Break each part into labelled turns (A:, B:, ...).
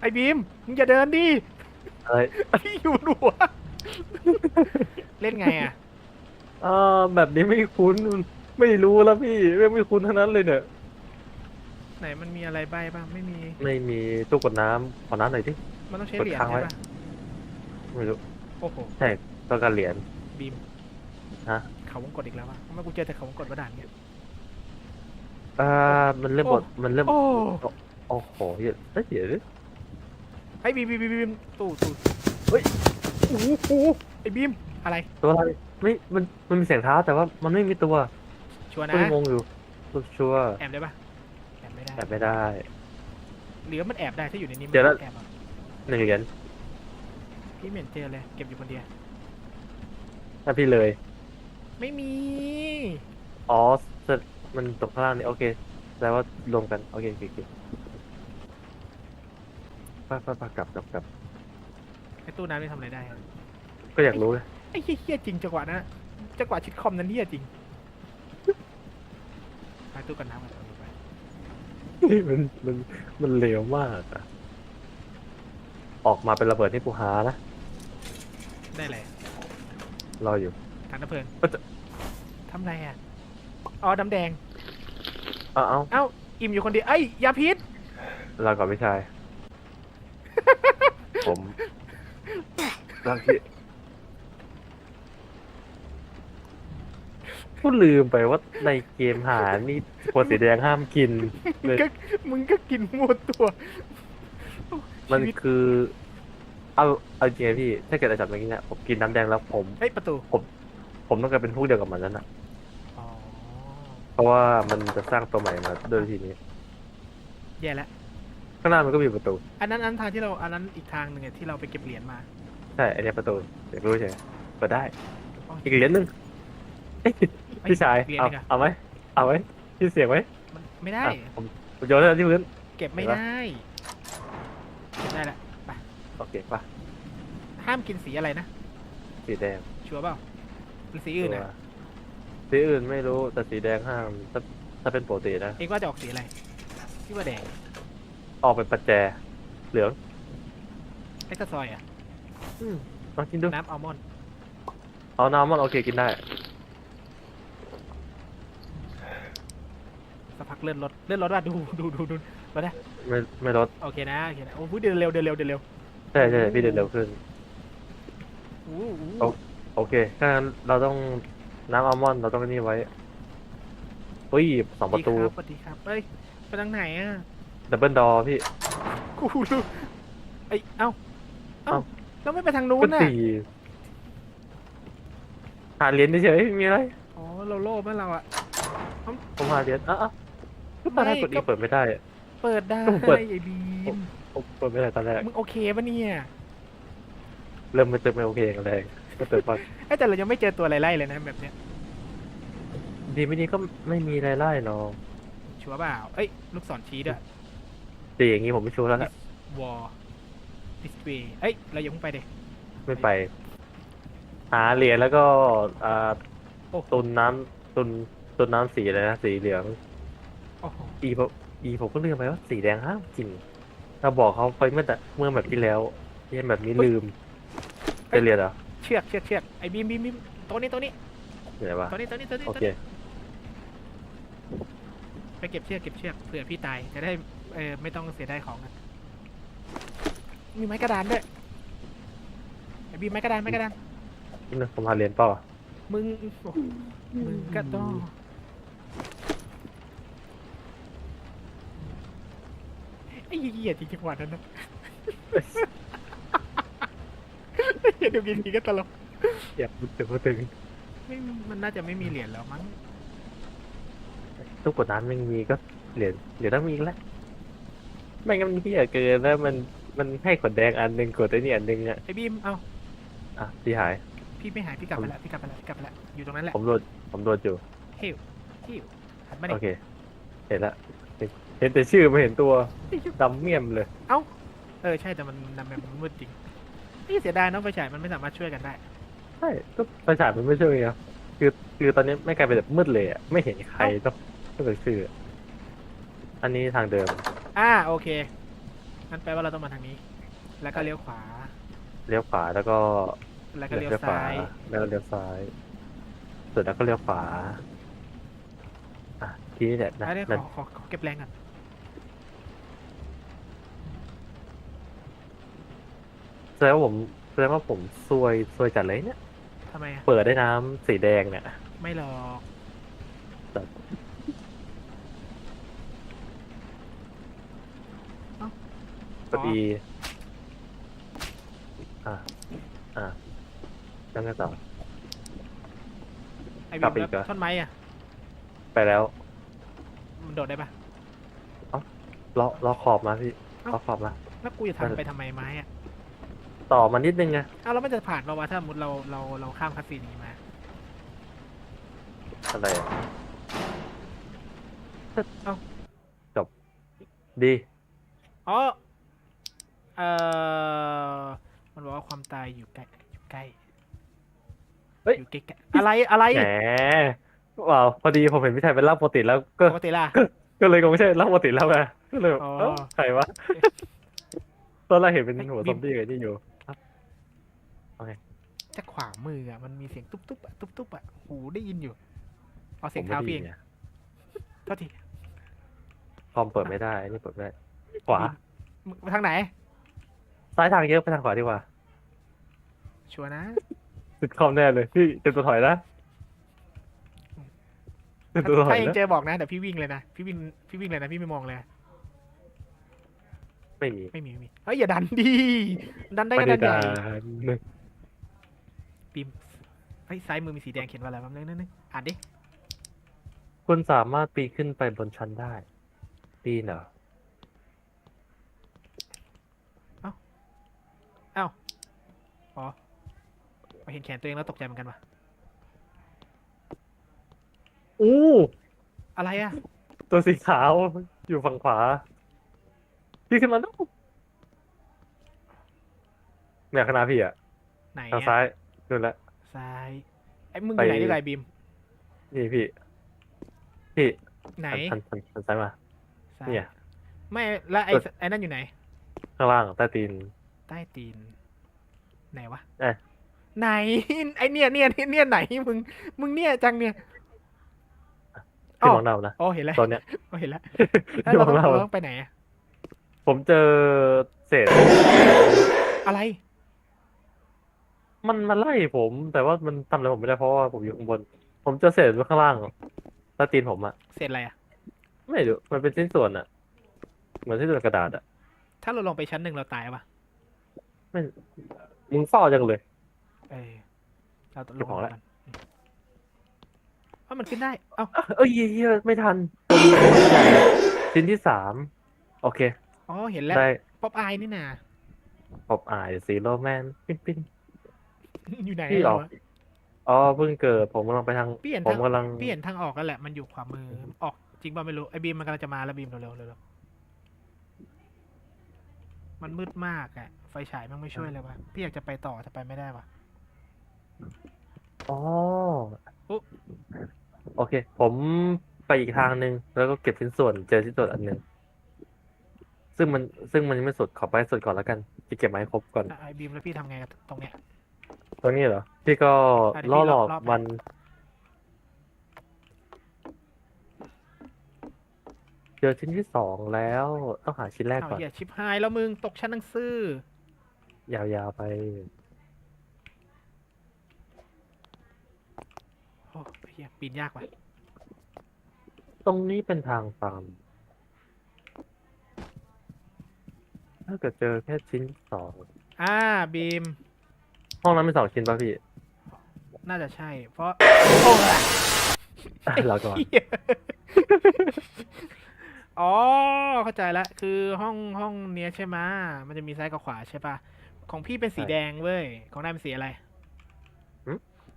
A: ไอ้บีมมึงอย่าเดินดิ
B: อะไร
A: พี่อยู่บนหัว เล่นไงอะ
B: อ่าแบบนี้ไม่คุ้นไม่รู้แล้วพี่ไม่ไม่คุ้นทั้งนั้นเลยเนี่ย
A: ไหนมันมีอะไรใบบ้างไม่มี
B: ไม่มีตู้กดน้ำขอน้ำหน่อยดิ
A: มันต้องใช้
B: กด
A: เหรียญ
B: ค้างไว้
A: ใช่ปะ
B: ไม่รู้
A: โอ้โห
B: ใช่ต้องการเหรียญ
A: บีม
B: ฮะ
A: เขาวงกดอีกแล้ววะทำไมกูเจอแต่เขาวงกดมาด่านเนี่ย
B: อ่ามันเริ่ม
A: โอ้
B: บดมันเริ่ม
A: โอ้
B: โอ้โหเดี๋ยวเฮ้ยเดี๋ยวดิ
A: ไอ้บีมบีมบีมบีมตู้ตู้
B: เฮ้ย
A: โอ้โหไอ้บีมอะไร
B: ตัวอะไรไม่มันมันมีเสียงเท้าแต่ว่ามันไม่มีตัว
A: ชัวร์นะ
B: ก็เลยงงอยู่ชัวร์
A: แอบได้ปะแอบไม่ได้
B: แต่ไม่ได้
A: หรือว่ามันแอบได้ถ้าอยู่ในนี้มัน
B: เดี๋ยวนะ
A: แอบอะ
B: หนึ่งเหรียญ
A: พี่เหม็นเจอเลยเก็บอยู่คนเดียว
B: ถ้าพี่เลย
A: ไม่มี
B: อ๋อเสร็จมันตกข้างล่างนี่โอเคแปลว่ารวมกันโอเคโอเคโอเค ไปไปไปกลับกลับกลับ
A: ไอ้ตู้น้ำนี่ทำอะไรได้อะ
B: ก็อยากรู้เลย
A: ไอ้เหี้ยจริงจังหวะนะจังหวะชิดคอมนั้นเหี้ยจริงไปตู้กันน้ำกันเอาไป
B: มันมันมันเร็วมากอะออกมาเป็นระเบิดที่กูหานะ
A: ได้เลย
B: รออยู่
A: ถังน้ำเพลิง
B: ก็จะ
A: ทำไรอะอ๋อน้ำแดง
B: เอาเอา
A: เอ้า อิ่มอยู่คนเดียวเอ้ยยาพิษ
B: รอก่อนพี่ชาย ผมรักพี่ก็ลืมไปว่าในเกมหานี่คนสีแดงห้ามกิน
A: มึ
B: เล
A: ง
B: ย
A: ก็มึงก็กินหมดตัว
B: มัน
A: ชีวิต
B: คือเอาเอาจริงๆพี่ ถ้าเกิดอาจารย์เมื่อกี้เนี่ยผมกินน้ำแดงแล้วผม
A: เฮ้ยประตู
B: ผมต้องกลายเป็นพวกเดียวกับมันนั่นนะ
A: อ๋อ
B: เพราะว่ามันจะสร้างตัวใหม่มาโดยวิธีนี้
A: แย่แล้ว
B: ข้างหน้ามันก็มีประตู
A: อันนั้นอันทางที่เราอันนั้นอีกทางหนึ่งอะที่เราไปเก็บเหรียญมา
B: ใช่ อันเนี้ยประตูอยากรู้ใช่ไหมเปิดได้
A: อ๋อ
B: อีกเหรียญหนึ่งเอ้ยพี่ชาย
A: เหรียญ
B: เอา
A: หนึ่งอะ
B: เอาไหมเอาไหมพี่เสียงไหม
A: มันไม่ได้
B: อะผมผมโยนให้ที่พื้น
A: เก็บไม่
B: เห็นปะ
A: ได้เก็บได้ละ
B: โอเคป่ะ
A: ห้ามกินสีอะไรนะ
B: สีแดง
A: ชัวร์เปล่าหรือสีอื่น
B: ตัว
A: อะ
B: สีอื่นไม่รู้ แต่สีแดงห้าม ถ้าถ้าเป็นปกตินะ
A: เองว่าจะออกสีอะไรพี่ว่าแดง
B: ออกเป็นปัจแจ เหลือง
A: เล็กตาซอยอะ
B: อืมลองกินดู
A: น้ำอัลมอนด์
B: เอาน้ำมันโอเคกินได้
A: สักพักเลื่อนรถเลื่อนรถว่าดูดูดูดูรถนะ
B: ไม่ไม่ลด
A: โอเคนะโอเคนะโอ้ยเดินเร็วเดินเร็วเดินเร็ว
B: ใช่ใช่พี่เดินเร็วขึ้น
A: อู้หู
B: โอ้ โอเคถ้างั้นเราต้องน้ำอัลมอนด์เราต้องนี่ไว้อุ้ยสองประตู
A: ดีครับสวัสดีครับเอ้ยไปทางไหนอะ
B: ดับเบิลดอพี่
A: กูรู้เอ้ยเอ้าเอ้า
B: เอ้า
A: แล้วไม่ไปทางนู้
B: ก็
A: นน่ะ
B: สี่หาเหรียญเฉยๆไม่มีอะไร
A: อ๋อ เราโลภไหมเราอะ
B: ผมหาเหรียญอะอะก็ตอนแรก
A: ไม่
B: กดอี
A: ก็
B: เปิดไม่ได้อะ
A: เปิดได้
B: ต้องเปิด
A: ไอ้บีม
B: ผมเปิดไม่ได้ตอนแรก
A: มึงโอเคปะเนี่ย
B: เริ่มมาเจอไม่โอเคกันแรงก็เปิดพอ
A: เอ้ยแต่เรายังไม่เจอตัวไล่ๆเลยนะแบบเนี้ย
B: ดีไม่ดีก็ไม่มีรายได้เนาะ
A: ชัวร์เปล่า เอ้ย ลูกศรชี้ด้วย
B: แต่อย่างนี้ผมไม่ชัวร์แล้วแหละ
A: วอลดิสเพย์เอ้ย เราอย่าเพิ่งไปเด็
B: ไม่ไป หาเหรียญแล้วก็อ่า
A: โอ้โห
B: ตุนน้ำตุนตุนน้ำสีอะไรนะสีเหลือง
A: โอ้โห
B: อีผมอีผมก็ลืมไปว่าสีแดงห้ามกินเราบอกเขาไปเมื่อแต่เมื่อแบบที่แล้วเรียนแบบนี้ลืมจะเรียนเหรอ
A: เชือกเชือกเชือกไอ้บีมบีมบีมตัวนี้ตัวนี้
B: ไหนวะ
A: ตัวนี้ตัวนี้ตัวนี้
B: โอ
A: ตัว
B: เค
A: นี้ไปเก็บเชือกเก็บเชือกเผื่อพี่ตายจะได้เออไม่ต้องเสียได้ของอะมีไม้กระดานด้วยไอ้บีมไม้กระดานไม้กระดาน
B: นี่นะผมหาเหรียญเปล่า
A: มึงโอ้โหมึงก็ต้องไอ้เหี้ยจริงจังหวะนั้นนะเห็นดูกินทีก็ตลก
B: อยากพูดถึงพูดถึง
A: ไม่มันน่าจะไม่มีเหรียญแล้วมั้ง
B: ตู้กดน้ำไม่มีก็เหรียญเหรียญต้องมีอีกแล้ว ไม่งั้นมันพี่อยากเกินแล้วมันมันให้ขนแดงอันหนึ่งกดไอ้นี่อันหนึ่งอะ
A: ไอ้บีมเอา
B: อะพี่หาย
A: พี่ไม่หายพี่กลับไปแล้วพี่กลับไปแล้วพี่กลับไปแล้วอยู่ตรงนั้นแหละ
B: ผมโดนผมโดนอยู่
A: เฮ้ยฮิวหันมา
B: โอ
A: ดิ
B: เค เห็นละเห็นเห็นแต่ชื่อไม่เห็นตัวดำเมี่ยมเลย
A: เออใช่แต่มันนำแบบมันมืดจริงนี่เสียดายเน้องไฟฉายมันไม่สามารถช่วยกันได้
B: ใช่ก็ประชาชนมันไม่ช่วยไงคือคือตอนนี้ไม่กลายเป็นแบบมืดเลยอะไม่เห็นใครต้องต้องเป็นชื่อ อันนี้ทางเดิม
A: อ่าโอเคงั้นแปลว่าเราต้องมาทางนี้ แล้วก็เลี้ยวขวา
B: เลี้ยวขวาแล้วก็
A: แล้วก็เลี้ยว
B: ขวา
A: ซ้าย
B: แล้วก็เลี้ยวซ้ายเสร็จแล้วก็เลี้ยวขวาอะทีนี้เนี่ยนะ
A: อะเดี๋ยวข
B: นั่
A: อนขอขอเก็บแรงก่อน
B: แสดงว่าผมแสดงว่าผมซวยซวยจัดเลยเนี่ย
A: ทำไมอะ
B: เปิดได้น้ำสีแดงเนี่ย
A: ไม่หรอก
B: แต่
A: เอ้า
B: ก็ ดี อ่า อ่าแล้วไงต่อ
A: ไอ้
B: กลั
A: บิ
B: บ
A: ม
B: อีก
A: แล้ว
B: เหรอ
A: ท่อนไม้อะ
B: ไปแล้ว
A: มันโดดได้ปะ
B: ล้อล้อขอบมาพี่
A: เอ้า
B: ล้อขอบมา
A: แล้วกูจะ
B: นั่น
A: ทำไปทำไมไม้อะ
B: ต่อมานิดนึงไง
A: เอาแล้วมันจะผ่านเราวะถ้าสมมติเราเราเราข้ามคัสซีนนี้มา
B: อะไรอะ
A: เอ้า
B: จบ ดี
A: อ๋อ เอ่อมันบอกว่าความตายอยู่ใกล้อยู่ใกล้
B: เฮ้ย
A: อยู่ใกล้ๆอะไรอะไร
B: แหมว้าวพอดีผมเห็นพี่ชัยเป็นร่างปกติแล้วก็
A: ปกติล่ะ
B: ก็เลยก็ไม่ใช่ร่างปกติแล้วไงก็เลยแบบ
A: อ๋อ
B: เอ้าใครวะตอนแรกเห็นเป็นหัวซอมบี้กับนี่อยู่
A: จะขวามืออะมันมีเสียงตุ๊บตุ๊บอะตุ๊บตุ๊บอะหูได้ยินอยู่เอาเสี
B: ผ
A: ยง
B: มไม่
A: เท้า
B: ดี
A: พี่เอง
B: ไง
A: โทษที
B: คอมเปิดไม่ได้อันนี่เปิดไม่ได้ขวา
A: มึงไปทางไหน
B: ซ้ายทางเยอะไปทางขวาดีกว่า
A: ชัวร์นะ
B: ติดคอมแน่เลยพี่เต็มตัวถอยนะเต็มตัวถอ
A: ถ้ายเอง
B: นะ
A: เจอบอกนะเดี๋ยวพี่วิ่งเลยนะพี่วิ่งพี่วิ่งเลยนะพี่ไม่มองเลย
B: ไม่มี
A: ไม่มีไม่มีเฮ้ยอย่าดันดิดันได้
B: ไม่
A: ก็
B: ได้
A: ดันใหญ่
B: ด่า
A: ปิมเฮ้ยซ้ายมือมีสีแดงเขียนว่าอะไรบ้างนึงนึงนึงอ่านดิ
B: คุณสามารถปีนขึ้นไปบนชั้นได้ ปีนเหรอ
A: อ้าวอ๋อมา เห็นแขนตัวเองแล้วตกใจเหมือนกันวะ
B: อู้
A: อะไรอะ
B: ตัวสีขาวอยู่ฝั่งขวาพี่ขึ้นมาแล้วเนี่ยคณะพี่อะ
A: ไหน
B: ทาง
A: อะ
B: ซ้ายนู่นแหละ
A: ซ้ายไอ้มึงอ
B: ไป
A: ยู่ไหนดีไรบิม
B: นี่พี่ พี่
A: ไหน
B: หันหันหันซ้ายมา
A: ซ้าย
B: เนี่ย
A: ไม่แล้วไอ้
B: กด
A: ไอ้นั่นอยู่ไหน
B: ข้างล่างใต้ตีน
A: ใต้ตีนไหนวะ
B: เอ้ย
A: ไหน ไอเนี่ยเนี่ยเนี่ยเนี่ยไหนมึงมึงเนี่ยจังเนี่ย
B: พี่
A: อ้าว
B: มองหน้าผมนะ
A: อ๋อเห็นแล้ว
B: ตอนเนี้ย
A: อ๋อเห็นแล้วแล้ว
B: พี่ม
A: เรา
B: อง
A: ต้อง
B: หน้าผ
A: เรา
B: ม
A: ต้องไปไหนอะ
B: ผมเจอเศษ
A: อะไร
B: มันมาไล่ผม แต่ว่ามันทำอะไรผมไม่ได้เพราะว่าผมอยู่ข้างบน ผมเจอเศษไว้ข้างล่างใต้ตีนผมอะ
A: เสร็จอะไรอะ
B: ไม่รู้มันเป็นชิ้นส่วนอะเหมือนชิ้นส่วนกระดาษอะ
A: ถ้าเราลงไปชั้นหนึ่งเราตายปะ
B: ไม่มึงเฝ้าจังเลย
A: เออเราต้องล
B: เก็บ
A: ง
B: ของแล้ว
A: มันเพราะมันขึ้นได้ เอ้า
B: อะเอ้ยเหี้ยไม่ทันชิ้นที่สามโอเค
A: อ๋อ เห็นแล้ว
B: ได้
A: ป๊อปอายนี่นา
B: ปอบอายซีโรแมน ปิ้นปิ้น
A: อยู่ไหน
B: พี่ออก
A: วะ
B: อ๋อเพิ่งเกิด ผมกำลังไปทาง
A: พี่เห็น
B: ผม
A: ทาง
B: กำลัง
A: พี่เห็นทางออกแล้วแหละ มันอยู่ขวามือ ออกจริงป่ะไม่รู้ ไอ้บีมมันกำลังจะมาแล้วบีมเร็วๆเร็วๆมันมืดมากอะไฟฉายมันไม่ช่วยเลยวะพี่อยากจะไปต่อแต่ไปไม่ได้วะ
B: อ๋อ
A: อุ๊
B: โอเค ผมไปอีกทางหนึ่งแล้วก็เก็บชิ้นส่วนเจอชิ้นส่วนอันหนึ่งซึ่งมันซึ่งมันยังไม่สุดขอไปให้สุดก่อนแล้วกันจะเก็บมาให้ครบก่อน
A: อะไอ้บีมแล้วพี่ทำไงกับตรงเนี้ย
B: ตรงนี้เหรอ พี่ก็
A: อะเดี๋ยว
B: ล่อ
A: พี่
B: หล
A: รอ
B: อก
A: รอบ
B: มัน เจอชิ้นที่สองแล้ว ต้องหาชิ้นแรก
A: เอา
B: ก่อน
A: เหี้ยชิปหายแล้วมึงตกชั้นหนังสือยา
B: วๆไป
A: โอ้เฮีย ปีนยากว่ะ
B: ตรงนี้เป็นทางฟาร์มถ้าเกิดเจอแค่ชิ้นสอง
A: อ่าบีม
B: ห้องนั้นมีสองชิ้นป่ะพี่
A: น่าจะใช่ เพราะโอ้ย
B: เราก่อน
A: เหี้ยอ๋อ เข้าใจละ คือห้องห้องเนี้ยใช่ไหมะมันจะมีซ้ายกับขวาใช่ปะของพี่เป็นสี
B: ใช่
A: แดงเว้ย ของนายเป็นสีอะไร
B: ไหน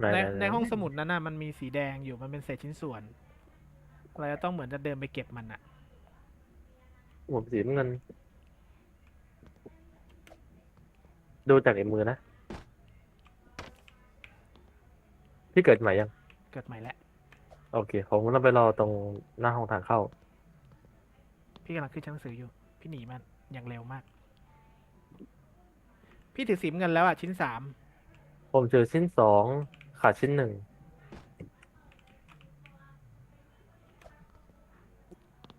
A: ใน
B: ๆๆ
A: ในห้องสมุดนั้นน่ะมันมีสีแดงอยู่มันเป็นเศษชิ้นส่วนเราจะต้องเหมือนจะเดินไปเก็บมันอะ
B: ผมสีน้ำเงิน ดูจากในมือนะ พี่เกิดใหม่ยัง
A: เกิดใหม่แล้ว
B: โอเค ผมต้องไปรอตรงหน้าห้องทางเข้า
A: พี่กำลังขึ้นชั้นหนังสืออยู่ พี่หนีมันอย่างเร็วมาก พี่ถือสีน้ำเงินแล้วอะชิ้นสาม
B: ผมเจอชิ้นสอง ขาดชิ้นหนึ่ง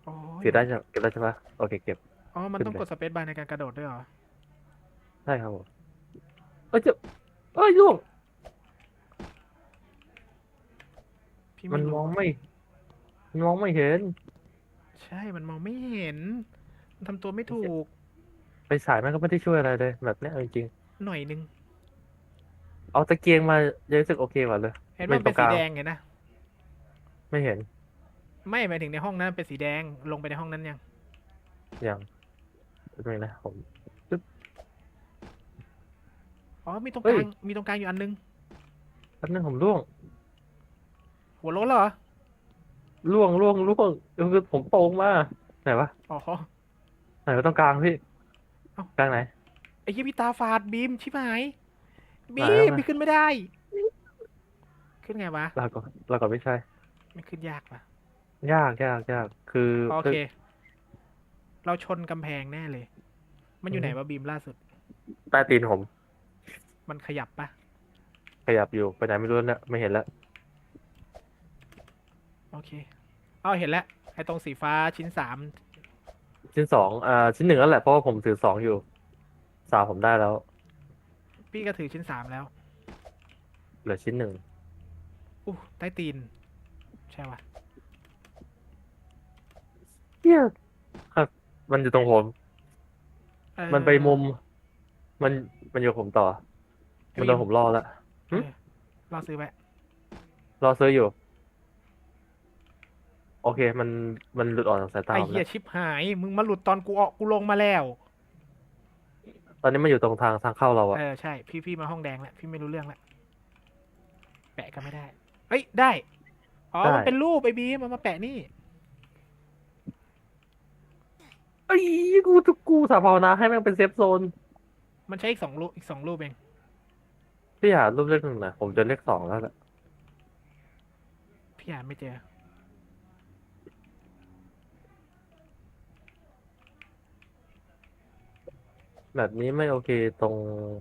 A: โอ้ย
B: เก็บได้ใช่เก็บได้ใช่ปะโอเคเก็บ
A: อ๋อ มัน
B: ขึ้น
A: ต้อง
B: ไป
A: กดสเปซบาร์ในการกระโดดด้วยเหรอ
B: ใช่ครับผมเอ้ยเจ็บเอ้ยล่วง
A: พี่
B: มั
A: ไม่
B: นม
A: รู้
B: องไม่ มันมองไม่เห็น
A: ใช่ มันมองไม่เห็น มันทำตัวไม่ถูก
B: ไปสายมันก็ไม่ได้ช่วยอะไรเลย แบบเนี้ยเอาจริง
A: หน่อยนึง
B: ๆ เอาตะเกียงมายังรู้สึกโอเคกว่าเลย
A: เห็นว่ามันเป็น
B: ไม่ตรงก
A: สี
B: ลาง
A: แดงเห็นนะ
B: ไม่เห็น
A: ไม่หมายถึงในห้องนั้นเป็นสีแดงลงไปในห้องนั้นยัง
B: ยังเป็นไงนะผม
A: อ๋อมีตรง
B: เฮ้
A: ก
B: ย
A: ลางมีตรงกลางอยู่อันนึง
B: แป๊บนึงผมล่วง
A: หัวโล้นเหรอ
B: ล่วงล่วงล่วงคือผมโตมาไหนวะ
A: อ๋อ
B: ไหนวะตรงกลางพี่
A: เอ้า
B: กลางไหน
A: ไอ้ยี่พี่ตาฝาดบีมชิบหาย บี
B: ไหน
A: ม
B: อะ
A: ไม่ขึ้นไม่ได้ ขึ้นไงวะ
B: เราก็เราก็ไม่ใช่
A: ไม่ขึ้นยากปะ
B: ยากยากยากคือ
A: โอเค เราชนกำแพงแน่เลย มันอยู่ไหนวะบีมล่าสุด
B: ใต้ตีนผม
A: มันขยับปะ
B: ขยับอยู่ไปไหนไม่รู้เนี่ยไม่เห็นแล้ว
A: โอเคเอาเห็นแล้วไอ้ตรงสีฟ้าชิ้นสาม
B: ชิ้นสองอ่าชิ้นหนึ่งแล้วแหละเพราะว่าผมถือสองอยู่ สามผมได้แล้ว
A: พี่ก็ถือชิ้นสามแล้ว
B: เหลือชิ้นหนึ่ง
A: อู้ใต้ตีน ใช่วะ
B: เฮียครับ มันอยู่ตรงผม
A: เออ
B: มันไปมุม มัน มันอยู่กับผมต่อ
A: เอ้ย
B: มันโดนผมล่อแล้ว
A: เออรอซื้อไว้
B: รอซื้ออยู่ โอเค มัน มันหลุดออกจากสายตา
A: ไอ้
B: ผม
A: เหี้ย
B: แล้ว
A: ชิบหาย มึงมาหลุดตอนกูออกกูลงมาแล้ว
B: ตอนนี้มันอยู่ตรงทางทางเข้าเราอะ
A: เออใช่พี่พี่มาห้องแดงแล้วพี่ไม่รู้เรื่องแล้วแปะก็ไม่ได้เอ้ยได้อ๋อมันเป็นรูปไอ้บีมมันมาแปะนี่
B: ไอ้ยกูทุกกูสาภาวนาให้แม่งเป็นเซฟโซน
A: มันใช้อีกสองรูปอีกสองรูปเอง
B: พี่หารูปเลขหนึ่งหน่อยผมจะเลขสองแล้วแหละ
A: พี่หาไม่เจอ
B: แบบนี้ไม่โอเคตรง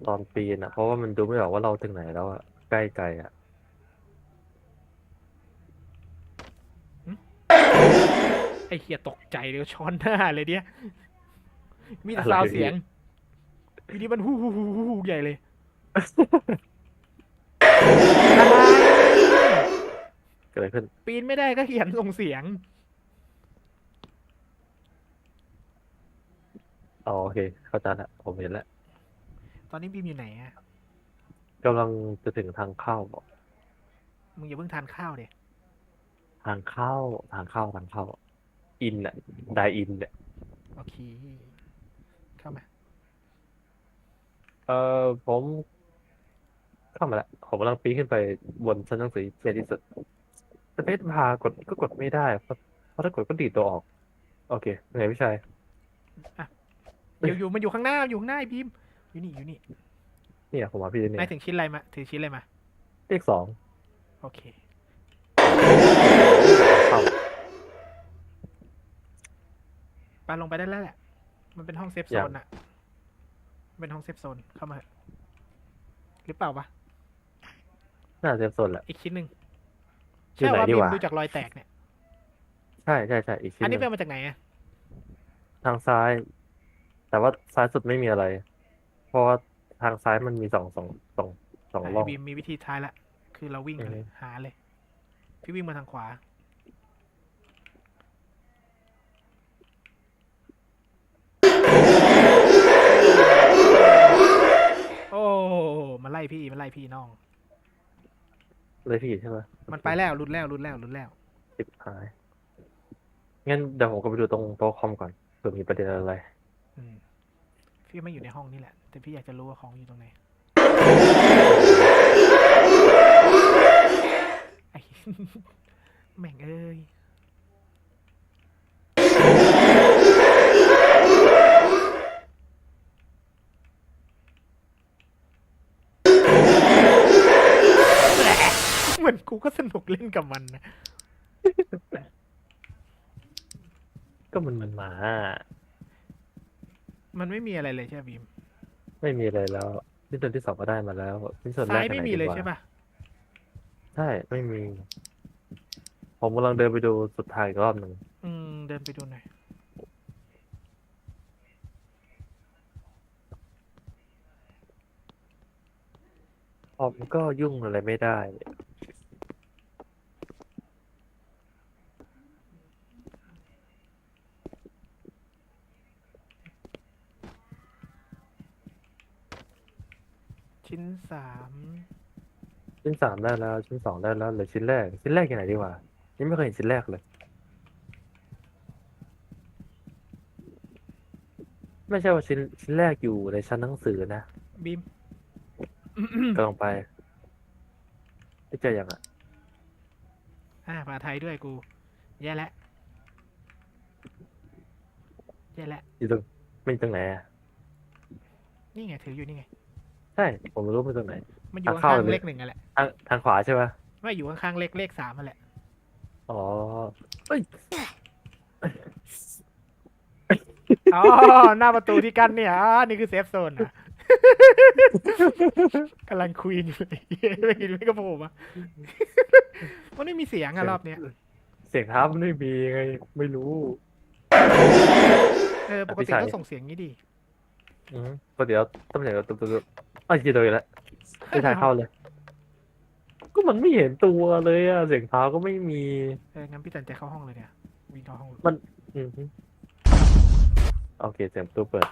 B: ตอนปีนอะเพราะว่ามันดูไม่ออกว่าเราถึงไหนแล้วอะใกล้ไกลอะ
A: ไอ้เหี้ยตกใจเลยช้อนหน้าเลยเนี่ย มีแต่ซาวเสียงทีนี้มันฮู้ฮู้ฮู้ฮู้ฮู้ใหญ่เลย
B: เกิดอะไรขึ้น
A: ปีนไม่ได้ก็เขียนส่งเสียง
B: อ๋อโอเค เข้าใจละผมเห็นแล้ว
A: ตอนนี้บีมอยู่ไหนอะ
B: กำลังจะถึงทางเข้า
A: มึงอย่าเพิ่งทานข้าวเดี๋ย
B: ทางเข้าทางเข้าทางเข้า อินอะไดอินเนี่ย
A: โอเค เข้ามา
B: เออผม เข้ามาแล้วผมกำลังปีนขึ้นไปบนชั้นหนังสือใหญ่ที่สุดสเปซพากดก็กดไม่ได้เพราะเพราะถ้ากดก็ดีดตัวออก โอเคไงพี่ชายเฮ้
A: อยยู่อยู่มันอยู่ข้างหน้าอยู่ข้างหน้าไอ้บีมอยู่นี่อยู่นี่
B: เนี่ยผมมาพี่เนี่
A: นาย
B: ย
A: ถึงชิ้นอะไรมาถือชิ้นอะไรมา
B: เลขสอง
A: โอเค
B: เข้า
A: ปาลงไปได้แล้วแหละ มันเป็นห้องเซฟโซ
B: ยัง
A: นอะเป็นห้องเซฟโซนเข้ามาเถอะหรือเปล่าวะ
B: น่าจะเซฟโซนแหละ
A: อีกชิ้นหนึ่ง
B: ชิ้น
A: ใช่
B: ไหน
A: ว่า
B: ดี
A: บีม
B: วะ
A: ดูจากรอยแตกเนี่ย
B: ใช่ใช่ใช่อีกชิ้น
A: อัน
B: ห
A: นี้
B: นึ่ง
A: เป็นมาจากไหนอะ
B: ทางซ้าย แต่ว่าซ้ายสุดไม่มีอะไร เพราะว่าทางซ้ายมันมีสองสองสองสอง
A: ไอ้
B: ร่อง
A: บีมมีวิธีท้ายละ คือเราวิ่งไปเลย
B: อือฮึ
A: หาเลย พี่วิ่งมาทางขวา โอ้มาไล่พี่มาไล่พี่น้อง
B: เลยพี่ใช่ไหม
A: มันไปแล้วรุดแล้วรุดแล้วรุดแล้ว
B: สิบหายงั้นเดี๋ยวผมก็ไปดูตรงโต๊ะคอมก่อนเผื่อมีประเด็นอะไร
A: อืมพี่ไม่อยู่ในห้องนี่แหละ แต่พี่อยากจะรู้ว่าของอยู่ตรงไหนไอ้ แม่งเอ้ย เหมือนกูก็สนุกเล่นกับมันนะ
B: ก็มันมันมา
A: มันไม่มีอะไรเลยใช่ไหมบีม
B: ไม่มีอะไรแล้วชิ้นส่วนที่สองก็ได้มาแล้วชิ้นส่วนแร
A: ซ้ากย
B: อัน
A: ไม่
B: ไหน
A: มี
B: ดี
A: เลย
B: กว่า
A: ใช่ปะ
B: ใช่ไม่มี ผมกำลังเดินไปดูสุดท้ายอีกรอบหนึ่ง
A: อืม เดินไปดูหน่อย
B: ผมก็ยุ่งอะไรไม่ได้
A: ชิ้น สาม
B: ชิ้นสามได้แล้ว ชิ้นสองได้แล้วเหลือชิ้นแรก ชิ้นแรกยังไงดีกว่านี่ไม่เคยเห็นชิ้นแรกเลย ไม่ใช่ว่าชิ้นชิ้นแรกอยู่ในชั้นหนังสือนะ
A: บีม
B: ก็ลงไปไม่เจออย่างอะ
A: อ่าภาษาไทยด้วยกู แย่แล้วแย่แล้ว
B: อยู่ตรงไม่ตรงไหนอะ
A: นี่ไงถืออยู่นี่ไง
B: ใช่ผมไม่รู้มันตรงไหน
A: มันอยู่
B: ทางเข้า
A: ข้าง
B: เลย
A: ๆเลขหนึ่งอะแหละ
B: ทางทางขวาใช่ปะ
A: ไม่อยู่ข้างๆเลขเลขสามอะแหละ
B: อ๋อเอ้ย
A: อ๋อหน้าประตูที่กั้นเนี่ยอ๋อนี่คือเซฟโซนอะกำลังคุยอยู่เลยไม่เห็นไม่กระโผล่มามันไม่มีเสียงอะรอบเนี้ย
B: เสียงเท้ามันไม่มีไงไม่รู้
A: เออปก
B: พี่
A: ติ
B: ชาย
A: ต้องส่งเสียงนี้ดิ
B: อืมก็เดี๋ยวต้องเดี๋ยวตุ๊บตุ๊บตุ๊บ อ้าวยีเลยแล้วไม่ทายเข้าเลย ก็มันไม่เห็นตัวเลยอะเสียงเท้าก็ไม่มี
A: เอองั้นพี่ตันจะเข้าห้องเลยเนี่ยวิ่งเข้าห้องเลย
B: อืมฮึโอเคเสียงประตูเปิด